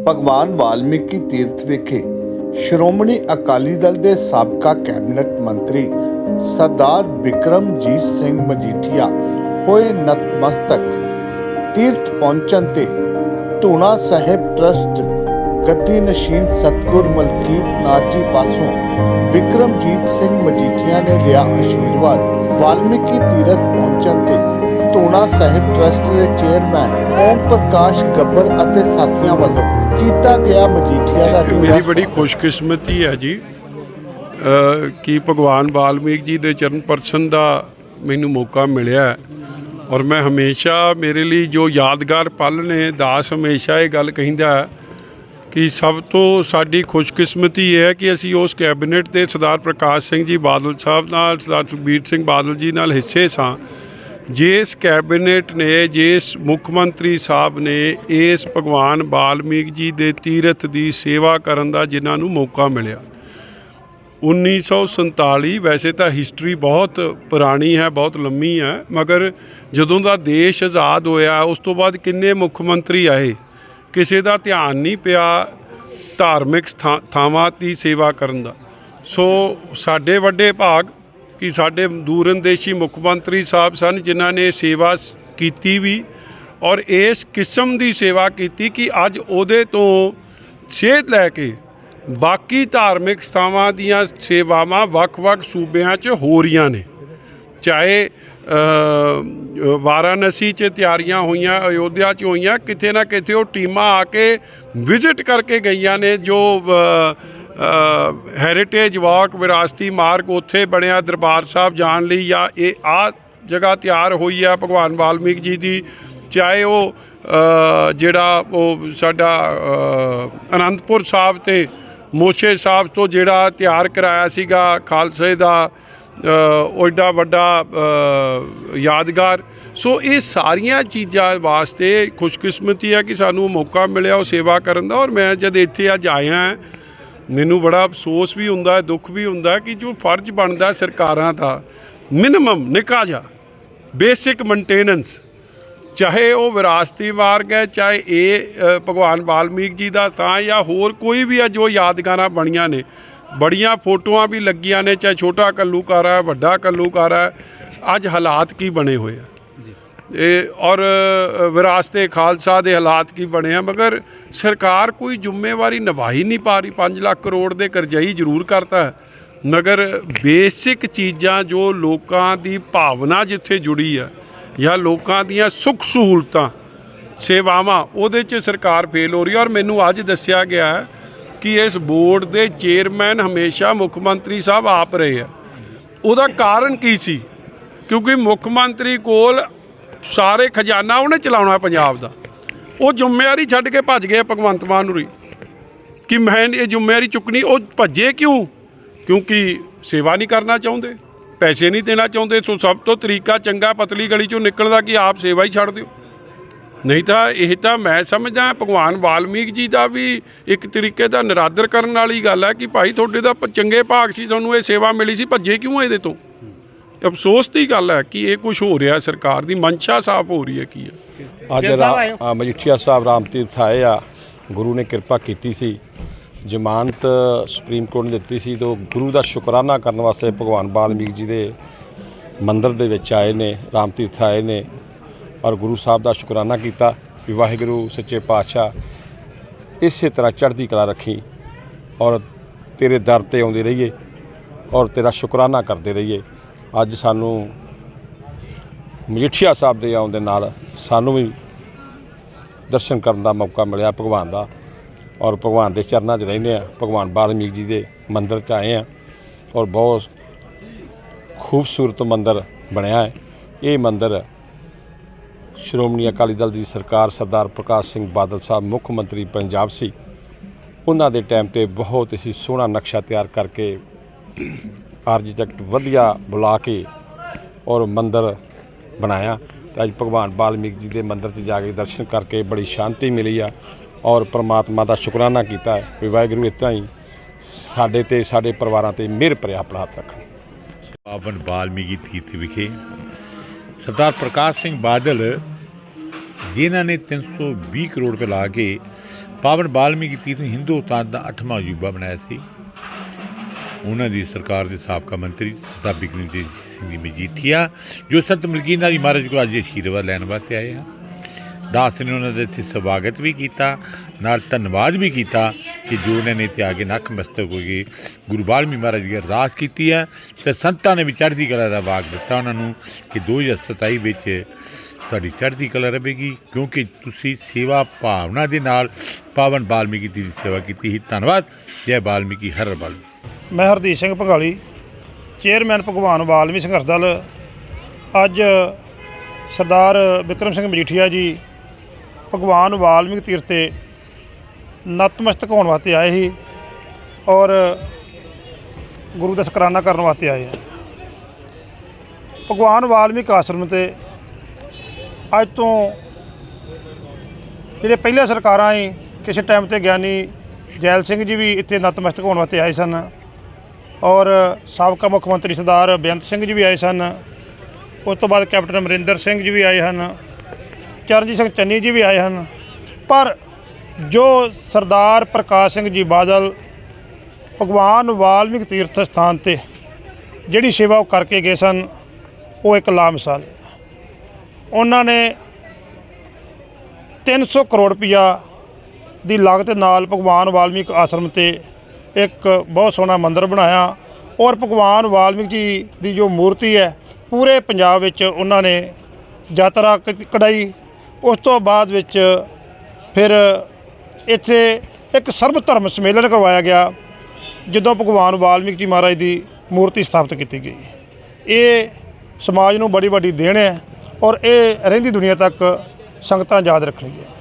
ਭਗਵਾਨ ਵਾਲਮੀਕੀ ਤੀਰਥ ਵਿਖੇ ਸ਼੍ਰੋਮਣੀ ਅਕਾਲੀ ਦਲ ਦੇ ਸਾਬਕਾ ਕੈਬਨਿਟ ਮੰਤਰੀ ਸਰਦਾਰ ਬਿਕਰਮਜੀਤ ਸਿੰਘ ਮਜੀਠੀਆ ਹੋਏ ਨਤਮਸਤਕ ਤੀਰਥ ਪਹੁੰਚਣ ਤੇ ਧੂਣਾ ਸਾਹਿਬ ਟਰਸਟ ਗੱਦੀ ਨਸ਼ੀਨ ਸਤਗੁਰ ਮਲਕੀਤ ਨਾਥ ਪਾਸੋਂ ਬਿਕਰਮਜੀਤ ਸਿੰਘ ਮਜੀਠੀਆ ਨੇ ਲਿਆ ਆਸ਼ੀਰਵਾਦ ਵਾਲਮੀਕੀ ਤੀਰਥ ਪਹੁੰਚਣ ਤੇ ਧੂਣਾ ਸਾਹਿਬ ਟਰਸਟ ਦੇ ਚੇਅਰਮੈਨ ਓਮ ਪ੍ਰਕਾਸ਼ ਗੱਬਰ ਅਤੇ ਸਾਥੀਆਂ ਵੱਲੋਂ ਕੀਤਾ ਗਿਆ ਮਜੀਠੀਆ ਦਾ ਮੇਰੀ ਬੜੀ। ਖੁਸ਼ਕਿਸਮਤੀ ਹੈ ਜੀ ਕਿ ਭਗਵਾਨ ਵਾਲਮੀਕ ਜੀ ਦੇ ਚਰਨ ਪਰਸ਼ਨ ਦਾ ਮੈਨੂੰ ਮੌਕਾ ਮਿਲਿਆ। ਔਰ ਮੈਂ ਹਮੇਸ਼ਾ ਮੇਰੇ ਲਈ ਜੋ ਯਾਦਗਾਰ ਪਲ ਨੇ ਦਾਸ ਹਮੇਸ਼ਾ ਇਹ ਗੱਲ ਕਹਿੰਦਾ ਕਿ ਸਭ ਤੋਂ ਸਾਡੀ ਖੁਸ਼ਕਿਸਮਤੀ ਇਹ ਹੈ ਕਿ ਅਸੀਂ ਉਸ ਕੈਬਨਿਟ ਤੇ ਸਰਦਾਰ ਪ੍ਰਕਾਸ਼ ਸਿੰਘ ਜੀ ਬਾਦਲ ਸਾਹਿਬ ਨਾਲ ਸਰਦਾਰ ਸੁਖਬੀਰ ਸਿੰਘ ਬਾਦਲ ਜੀ ਨਾਲ ਹਿੱਸੇ ਸਾਂ ਜਿਸ ਕੈਬਨਿਟ ਨੇ, ਜਿਸ ਮੁੱਖ ਮੰਤਰੀ ਸਾਹਿਬ ਨੇ ਇਸ ਭਗਵਾਨ ਬਾਲਮੀਕ ਜੀ ਦੇ ਤੀਰਥ ਦੀ ਸੇਵਾ ਕਰਨ ਦਾ ਜਿਨ੍ਹਾਂ ਨੂੰ ਮੌਕਾ ਮਿਲਿਆ। 1947 ਵੈਸੇ ਤਾਂ ਹਿਸਟਰੀ ਬਹੁਤ ਪੁਰਾਣੀ ਹੈ, ਬਹੁਤ ਲੰਮੀ ਹੈ, ਮਗਰ ਜਦੋਂ ਦਾ ਦੇਸ਼ ਆਜ਼ਾਦ ਹੋਇਆ, ਉਸ ਤੋਂ ਬਾਅਦ ਕਿੰਨੇ ਮੁੱਖ ਮੰਤਰੀ ਆਏ? ਕਿਸੇ ਦਾ ਧਿਆਨ ਨਹੀਂ ਪਿਆ ਧਾਰਮਿਕ ਸਥਾ- ਥਾਵਾਂ ਦੀ ਸੇਵਾ ਕਰਨ ਦਾ। ਸੋ ਸਾਡੇ ਵੱਡੇ ਭਾਗ ਕਿ ਸਾਡੇ ਦੂਰੰਦੇਸ਼ੀ ਮੁੱਖ ਮੰਤਰੀ ਸਾਹਿਬ ਸਨ, ਜਿਨ੍ਹਾਂ ਨੇ ਸੇਵਾ ਕੀਤੀ ਵੀ ਔਰ ਇਸ ਕਿਸਮ ਦੀ ਸੇਵਾ ਕੀਤੀ ਕਿ ਅੱਜ ਉਹਦੇ ਤੋਂ ਸੇਧ ਲੈ ਕੇ ਬਾਕੀ ਧਾਰਮਿਕ ਸਥਾਵਾਂ ਦੀਆਂ ਸੇਵਾਵਾਂ ਵੱਖ-ਵੱਖ ਸੂਬਿਆਂ 'ਚ ਹੋ ਰਹੀਆਂ ਨੇ। ਚਾਹੇ ਵਾਰਾਣਸੀ 'ਚ ਤਿਆਰੀਆਂ ਹੋਈਆਂ, ਅਯੋਧਿਆ 'ਚ ਹੋਈਆਂ, ਕਿਤੇ ਨਾ ਕਿਤੇ ਉਹ ਟੀਮਾਂ ਆ ਕੇ ਵਿਜ਼ਿਟ ਕਰਕੇ ਗਈਆਂ ਨੇ, ਜੋ ਹੈਰੀਟੇਜ ਵਾਕ ਵਿਰਾਸਤੀ ਮਾਰਗ ਉੱਥੇ ਬਣਿਆ ਦਰਬਾਰ ਸਾਹਿਬ ਜਾਣ ਲਈ ਜਾਂ ਇਹ ਆ ਜਗ੍ਹਾ ਤਿਆਰ ਹੋਈ ਆ ਭਗਵਾਨ ਵਾਲਮੀਕ ਜੀ ਦੀ ਚਾਹੇ ਉਹ ਜਿਹੜਾ ਉਹ ਸਾਡਾ ਅਨੰਦਪੁਰ ਸਾਹਿਬ ਤੇ ਮੋਛੇ ਸਾਹਿਬ ਤੋਂ ਜਿਹੜਾ ਤਿਆਰ ਕਰਾਇਆ ਸੀਗਾ ਖਾਲਸੇ ਦਾ ਅ, ਉਹ ਏਡਾ ਵੱਡਾ ਯਾਦਗਾਰ। ਸੋ ਇਹ ਸਾਰੀਆਂ ਚੀਜ਼ਾਂ ਵਾਸਤੇ ਖੁਸ਼ਕਿਸਮਤੀ ਹੈ ਕਿ ਸਾਨੂੰ ਮੌਕਾ ਮਿਲਿਆ ਉਹ ਸੇਵਾ ਕਰਨ ਦਾ ਔਰ ਮੈਂ ਜਦ ਇੱਥੇ ਅੱਜ ਆਇਆ ਮੈਨੂੰ ਬੜਾ ਅਫਸੋਸ ਵੀ ਹੁੰਦਾ ਹੈ ਦੁੱਖ ਵੀ ਹੁੰਦਾ ਕਿ ਜੋ ਫਰਜ਼ ਬਣਦਾ ਸਰਕਾਰਾਂ ਦਾ ਮਿਨੀਮਮ ਨਿੱਕਾ ਜਿਹਾ ਬੇਸਿਕ ਮੇਨਟੇਨੈਂਸ ਚਾਹੇ ਉਹ ਵਿਰਾਸਤੀ ਮਾਰਗ ਹੈ, ਚਾਹੇ ਇਹ ਭਗਵਾਨ ਵਾਲਮੀਕ ਜੀ ਦਾ ਤਾਂ ਜਾਂ ਹੋਰ ਕੋਈ ਵੀ ਹੈ ਜੋ ਯਾਦਗਾਰਾਂ ਬਣੀਆਂ ਨੇ, ਬੜੀਆਂ ਫੋਟੋਆਂ ਵੀ ਲੱਗੀਆਂ ਨੇ, ਚਾਹੇ ਛੋਟਾ ਕੱਲੂਕਾਰਾ ਹੈ, ਵੱਡਾ ਕੱਲੂਕਾਰਾ ਹੈ, ਅੱਜ ਹਾਲਾਤ ਕੀ ਬਣੇ ਹੋਏ ਆ? ਇਹ ਔਰ ਅ, ਵਿਰਾਸਤੇ ਖਾਲਸਾ ਦੇ ਹਾਲਾਤ ਕੀ ਬਣੇ ਆ ਮਗਰ ਸਰਕਾਰ ਕੋਈ ਜ਼ਿੰਮੇਵਾਰੀ ਨਿਭਾਈ ਨਹੀਂ ਪਾ ਰਹੀ। 5 ਲੱਖ ਕਰੋੜ ਦੇ ਕਰਜ਼ਈ ਜ਼ਰੂਰ ਕਰਤਾ ਮਗਰ ਬੇਸਿਕ ਚੀਜ਼ਾਂ ਜੋ ਲੋਕਾਂ ਦੀ ਭਾਵਨਾ ਜਿੱਥੇ ਜੁੜੀ ਆ ਜਾਂ ਲੋਕਾਂ ਦੀਆਂ ਸੁੱਖ ਸਹੂਲਤਾਂ ਸੇਵਾਵਾਂ ਉਹਦੇ 'ਚ ਸਰਕਾਰ ਫੇਲ ਹੋ ਰਹੀ ਔਰ ਮੈਨੂੰ ਅੱਜ ਦੱਸਿਆ ਗਿਆ ਕਿ ਇਸ ਬੋਰਡ ਦੇ ਚੇਅਰਮੈਨ ਹਮੇਸ਼ਾ ਮੁੱਖ ਮੰਤਰੀ ਸਾਹਿਬ ਆਪ ਰਹੇ ਆ। ਉਹਦਾ ਕਾਰਨ ਕੀ ਸੀ? ਕਿਉਂਕਿ ਮੁੱਖ ਮੰਤਰੀ ਕੋਲ ਸਾਰੇ ਖਜ਼ਾਨਾ ਉਹਨੇ ਚਲਾਉਣਾ ਪੰਜਾਬ ਦਾ। ਉਹ ਜ਼ਿੰਮੇਵਾਰੀ ਛੱਡ ਕੇ ਭੱਜ ਗਏ ਭਗਵੰਤ ਮਾਨ ਹੁਰੀ। ਕਿ ਮੈਂ ਇਹ ਜ਼ਿੰਮੇਵਾਰੀ ਚੁੱਕਣੀ, ਉਹ ਭੱਜੇ ਕਿਉਂ? ਕਿਉਂਕਿ ਸੇਵਾ ਨਹੀਂ ਕਰਨਾ ਚਾਹੁੰਦੇ, ਪੈਸੇ ਨਹੀਂ ਦੇਣਾ ਚਾਹੁੰਦੇ, ਸੋ ਸਭ ਤੋਂ ਤਰੀਕਾ ਚੰਗਾ ਪਤਲੀ ਗਲੀ ਚੋਂ ਨਿਕਲਦਾ ਕਿ ਆਪ ਸੇਵਾ ਹੀ ਛੱਡ ਦਿਓ। ਨਹੀਂ ਤਾਂ ਇਹ ਤਾਂ ਮੈਂ ਸਮਝਦਾ ਭਗਵਾਨ ਵਾਲਮੀਕ ਜੀ ਦਾ ਵੀ ਇੱਕ ਤਰੀਕੇ ਦਾ ਨਿਰਾਦਰ ਕਰਨ ਵਾਲੀ ਗੱਲ ਹੈ ਕਿ ਭਾਈ ਤੁਹਾਡੇ ਦਾ ਪ- ਚੰਗੇ ਭਾਗ ਸੀ, ਤੁਹਾਨੂੰ ਇਹ ਸੇਵਾ ਮਿਲੀ ਸੀ, ਭੱਜੇ ਕਿਉਂ ਇਹਦੇ ਤੋਂ? ਅਫਸੋਸ ਦੀ ਗੱਲ ਹੈ ਕਿ ਇਹ ਕੁਝ ਹੋ ਰਿਹਾ ਸਰਕਾਰ ਦੀ ਮਨਸ਼ਾ ਸਾਫ਼ ਹੋ ਰਹੀ ਹੈ ਕੀ ਹੈ। ਅੱਜ ਮਜੀਠੀਆ ਸਾਹਿਬ ਰਾਮ ਤੀਰਥ ਆਏ ਆ ਗੁਰੂ ਨੇ ਕਿਰਪਾ ਕੀਤੀ ਸੀ ਜ਼ਮਾਨਤ ਸੁਪਰੀਮ ਕੋਰਟ ਨੇ ਦਿੱਤੀ ਸੀ ਤੋਂ ਗੁਰੂ ਦਾ ਸ਼ੁਕਰਾਨਾ ਕਰਨ ਵਾਸਤੇ ਭਗਵਾਨ ਵਾਲਮੀਕ ਜੀ ਦੇ ਮੰਦਿਰ ਦੇ ਵਿੱਚ ਆਏ ਨੇ ਰਾਮ ਤੀਰਥ ਆਏ ਨੇ ਔਰ ਗੁਰੂ ਸਾਹਿਬ ਦਾ ਸ਼ੁਕਰਾਨਾ ਕੀਤਾ ਕਿ ਵਾਹਿਗੁਰੂ ਸੱਚੇ ਪਾਤਸ਼ਾਹ ਇਸੇ ਤਰ੍ਹਾਂ ਚੜ੍ਹਦੀ ਕਲਾ ਰੱਖੀ ਔਰ ਤੇਰੇ ਦਰ ਤੇ ਆਉਂਦੇ ਰਹੀਏ ਔਰ ਤੇਰਾ ਸ਼ੁਕਰਾਨਾ ਕਰਦੇ ਰਹੀਏ। ਅੱਜ ਸਾਨੂੰ ਮਜੀਠੀਆ ਸਾਹਿਬ ਦੇ ਆਉਣ ਦੇ ਨਾਲ ਸਾਨੂੰ ਵੀ ਦਰਸ਼ਨ ਕਰਨ ਦਾ ਮੌਕਾ ਮਿਲਿਆ ਭਗਵਾਨ ਦਾ। ਔਰ ਭਗਵਾਨ ਦੇ ਚਰਨਾਂ 'ਚ ਰਹਿੰਦੇ ਆ ਭਗਵਾਨ ਵਾਲਮੀਕ ਜੀ ਦੇ ਮੰਦਿਰ 'ਚ ਆਏ ਆ ਔਰ ਬਹੁਤ ਖੂਬਸੂਰਤ ਮੰਦਿਰ ਬਣਿਆ ਹੈ। ਇਹ ਮੰਦਿਰ ਸ਼੍ਰੋਮਣੀ ਅਕਾਲੀ ਦਲ ਦੀ ਸਰਕਾਰ ਸਰਦਾਰ ਪ੍ਰਕਾਸ਼ ਸਿੰਘ ਬਾਦਲ ਸਾਹਿਬ, ਮੁੱਖ ਮੰਤਰੀ ਪੰਜਾਬ ਸੀ। ਉਹਨਾਂ ਦੇ ਟਾਈਮ ਤੇ ਬਹੁਤ ਹੀ ਸੋਹਣਾ ਨਕਸ਼ਾ ਤਿਆਰ ਕਰਕੇ ਆਰਕੀਟੈਕਟ ਵਧੀਆ ਬੁਲਾ ਕੇ ਔਰ ਮੰਦਰ ਬਣਾਇਆ। ਤੇ ਅੱਜ ਭਗਵਾਨ ਵਾਲਮੀਕ ਜੀ ਦੇ ਮੰਦਰ 'ਚ ਜਾ ਕੇ ਦਰਸ਼ਨ ਕਰਕੇ ਬੜੀ ਸ਼ਾਂਤੀ ਮਿਲੀ ਆ ਔਰ ਪ੍ਰਮਾਤਮਾ ਦਾ ਸ਼ੁਕਰਾਨਾ ਕੀਤਾ ਵੀ ਵਾਹਿਗੁਰੂ ਇਤਨਾ ਹੀ ਸਾਡੇ ਤੇ, ਸਾਡੇ ਪਰਿਵਾਰਾਂ ਤੇ ਮਿਹਰ ਭਰਿਆ ਆਪਣਾ ਹੱਥ ਰੱਖਣ। ਪਾਵਨ ਵਾਲਮੀਕੀ ਤੀਰਥ ਵਿਖੇ ਸਰਦਾਰ ਪ੍ਰਕਾਸ਼ ਸਿੰਘ ਬਾਦਲ, ਜਿਨ੍ਹਾਂ ਨੇ 320 ਕਰੋੜ ਰੁਪਏ ਲਾ ਕੇ ਪਾਵਨ ਬਾਲਮੀਕੀ ਤੀਰਥ ਹਿੰਦੁਸਤਾਨ ਦਾ 8ਵਾਂ ਅਜੂਬਾ ਬਣਾਇਆ ਸੀ। ਉਹਨਾਂ ਦੀ ਸਰਕਾਰ ਦੇ ਸਾਬਕਾ ਮੰਤਰੀ ਸਰਦਾਰ ਬਿਕਰਮਜੀਤ ਸਿੰਘ ਜੀ ਮਜੀਠੀਆ, ਜੋ ਸੰਤ ਮਲਕੀਨਾ ਜੀ ਮਹਾਰਾਜ ਕੋਲ ਅੱਜ ਅਸ਼ੀਰਵਾਦ ਲੈਣ ਵਾਸਤੇ ਆਏ ਆ। ਦਾਸ ਨੇ ਉਹਨਾਂ ਦਾ ਇੱਥੇ ਸਵਾਗਤ ਵੀ ਕੀਤਾ, ਨਾਲ ਧੰਨਵਾਦ ਵੀ ਕੀਤਾ ਕਿ ਜੋ ਉਹਨਾਂ ਨੇ ਇੱਥੇ ਆ ਕੇ ਨੱਕ ਮਸਤਕ ਹੋ ਕੇ ਗੁਰੂ ਬਾਲਮੀ ਮਹਾਰਾਜ ਦੀ ਅਰਦਾਸ ਕੀਤੀ ਹੈ ਤੇ ਸੰਤਾਂ ਨੇ ਵੀ ਚੜ੍ਹਦੀ ਕਲਾ ਦਾ ਵਾਗ ਦਿੱਤਾ ਉਹਨਾਂ ਨੂੰ ਕਿ 2027 ਵਿੱਚ ਤੁਹਾਡੀ ਚੜ੍ਹਦੀ ਕਲਾ ਰਹੇਗੀ, ਕਿਉਂਕਿ ਤੁਸੀਂ ਸੇਵਾ ਭਾਵਨਾ ਦੇ ਨਾਲ ਪਾਵਨ ਬਾਲਮੀਕੀ ਦੀ ਸੇਵਾ ਕੀਤੀ ਸੀ। ਧੰਨਵਾਦ, ਜੈ ਬਾਲਮੀਕੀ, ਹਰ ਬਲ ਮੈਂ ਹਰਦੀਪ ਸਿੰਘ ਭਗਾਲੀ, ਚੇਅਰਮੈਨ ਭਗਵਾਨ ਵਾਲਮੀ ਸੰਘਰਸ਼ ਦਲ। ਅੱਜ ਸਰਦਾਰ ਵਿਕਰਮ ਸਿੰਘ ਮਜੀਠੀਆ ਜੀ ਭਗਵਾਨ ਵਾਲਮੀਕ ਤੀਰਥ ਤੇ ਨਤਮਸਤਕ ਹੋਣ ਵਾਸਤੇ ਆਏ ਸੀ ਔਰ ਗੁਰੂ ਦਾ ਸ਼ੁਕਰਾਨਾ ਕਰਨ ਵਾਸਤੇ ਆਏ ਆ। ਭਗਵਾਨ ਵਾਲਮੀਕ ਆਸ਼ਰਮ ਤੇ ਅੱਜ ਤੋਂ ਜਿਹੜੇ ਪਹਿਲੇ ਸਰਕਾਰਾਂ ਸੀ, ਕਿਸੇ ਟਾਈਮ ਤੇ ਗਿਆਨੀ ਜੈਲ ਸਿੰਘ ਜੀ ਵੀ ਇੱਥੇ ਨਤਮਸਤਕ ਹੋਣ ਵਾਸਤੇ ਆਏ ਸਨ ਔਰ ਸਾਬਕਾ ਮੁੱਖ ਮੰਤਰੀ ਸਰਦਾਰ ਬੇਅੰਤ ਸਿੰਘ ਜੀ ਵੀ ਆਏ ਸਨ। ਉਸ ਤੋਂ ਬਾਅਦ ਕੈਪਟਨ ਅਮਰਿੰਦਰ ਸਿੰਘ ਜੀ ਵੀ ਆਏ ਹਨ। ਚਰਨਜੀਤ ਸਿੰਘ ਚੰਨੀ ਜੀ ਵੀ ਆਏ ਹਨ। ਪਰ ਜੋ ਸਰਦਾਰ ਪ੍ਰਕਾਸ਼ ਸਿੰਘ ਜੀ ਬਾਦਲ ਭਗਵਾਨ ਵਾਲਮੀਕ ਤੀਰਥ ਸਥਾਨ ਤੇ ਜਿਹੜੀ ਸੇਵਾ ਉਹ ਕਰਕੇ ਗਏ ਸਨ, ਉਹ ਇੱਕ ਲਾਮਿਸਾਲ ਉਹਨਾਂ ਨੇ 300 ਕਰੋੜ ਰੁਪਇਆ ਦੀ ਲਾਗਤ ਨਾਲ ਭਗਵਾਨ ਵਾਲਮੀਕ ਆਸ਼ਰਮ ਤੇ ਇੱਕ ਬਹੁਤ ਸੋਹਣਾ ਮੰਦਿਰ ਬਣਾਇਆ ਔਰ ਭਗਵਾਨ ਵਾਲਮੀਕ ਜੀ ਦੀ ਜੋ ਮੂਰਤੀ ਹੈ, ਪੂਰੇ ਪੰਜਾਬ ਵਿੱਚ ਉਹਨਾਂ ਨੇ ਯਾਤਰਾ ਕਢਾਈ ਉਸ ਤੋਂ ਬਾਅਦ ਵਿੱਚ ਫਿਰ ਇੱਥੇ ਇੱਕ ਸਰਬ ਧਰਮ ਸੰਮੇਲਨ ਕਰਵਾਇਆ ਗਿਆ, ਜਦੋਂ ਭਗਵਾਨ ਵਾਲਮੀਕ ਜੀ ਮਹਾਰਾਜ ਦੀ ਮੂਰਤੀ ਸਥਾਪਿਤ ਕੀਤੀ ਗਈ। ਇਹ ਸਮਾਜ ਨੂੰ ਬੜੀ ਵੱਡੀ ਦੇਣ ਹੈ ਔਰ ਇਹ ਰਹਿੰਦੀ ਦੁਨੀਆ ਤੱਕ ਸੰਗਤਾਂ ਯਾਦ ਰੱਖਣਗੀਆਂ।